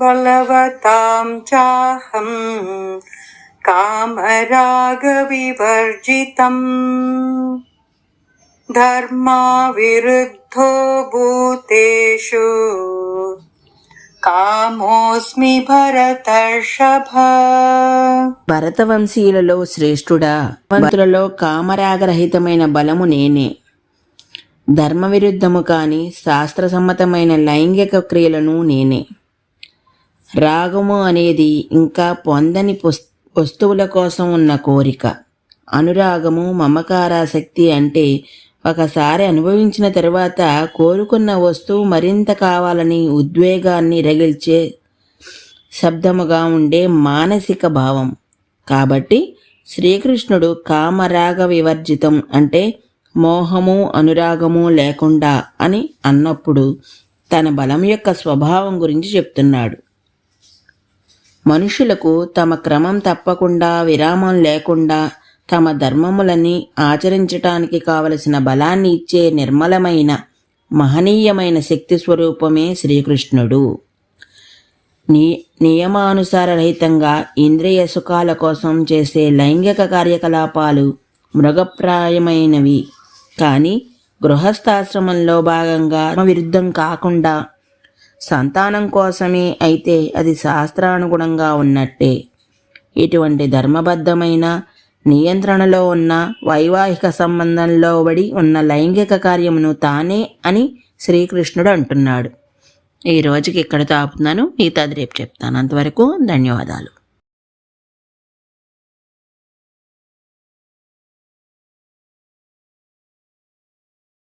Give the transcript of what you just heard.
बलवतां चाहं कामरागविवर्जितम् धर्माविरुद्धो भूतेषु कामोऽस्मि भरतर्षभ భరతవంశీయులలో శ్రేష్ఠుడా వంతులలో కామరాగరహితమైన బలము నేనే ధర్మ విరుద్ధము కాని శాస్త్రసమ్మతమైన లైంగిక క్రియలను నేనే. రాగము అనేది ఇంకా పొందని వస్తువుల కోసం ఉన్న కోరిక. అనురాగము మమకారాసక్తి అంటే ఒకసారి అనుభవించిన తరువాత కోరుకున్న వస్తువు మరింత కావాలని ఉద్వేగాన్ని రగిల్చే శబ్దముగా ఉండే మానసిక భావం. కాబట్టి శ్రీకృష్ణుడు కామరాగ వివర్జితం అంటే మోహము అనురాగము లేకుండా అని అన్నప్పుడు తన బలం యొక్క స్వభావం గురించి చెప్తున్నాడు. మనుషులకు తమ క్రమం తప్పకుండా విరామం లేకుండా తమ ధర్మములని ఆచరించటానికి కావలసిన బలాన్ని ఇచ్చే నిర్మలమైన మహనీయమైన శక్తి స్వరూపమే శ్రీకృష్ణుడు. ని నియమానుసార రహితంగా ఇంద్రియ సుఖాల కోసం చేసే లైంగిక కార్యకలాపాలు మృగప్రాయమైనవి. కానీ గృహస్థాశ్రమంలో భాగంగా విరుద్ధం కాకుండా సంతానం కోసమే అయితే అది శాస్త్రానుగుణంగా ఉన్నట్టే. ఇటువంటి ధర్మబద్ధమైన నియంత్రణలో ఉన్న వైవాహిక సంబంధంలో బడి ఉన్న లైంగిక కార్యమును తానే అని శ్రీకృష్ణుడు అంటున్నాడు. ఈ రోజుకి ఇక్కడితో ఆపుతున్నాను మిగతాది రేపు చెప్తాను. అంతవరకు ధన్యవాదాలు.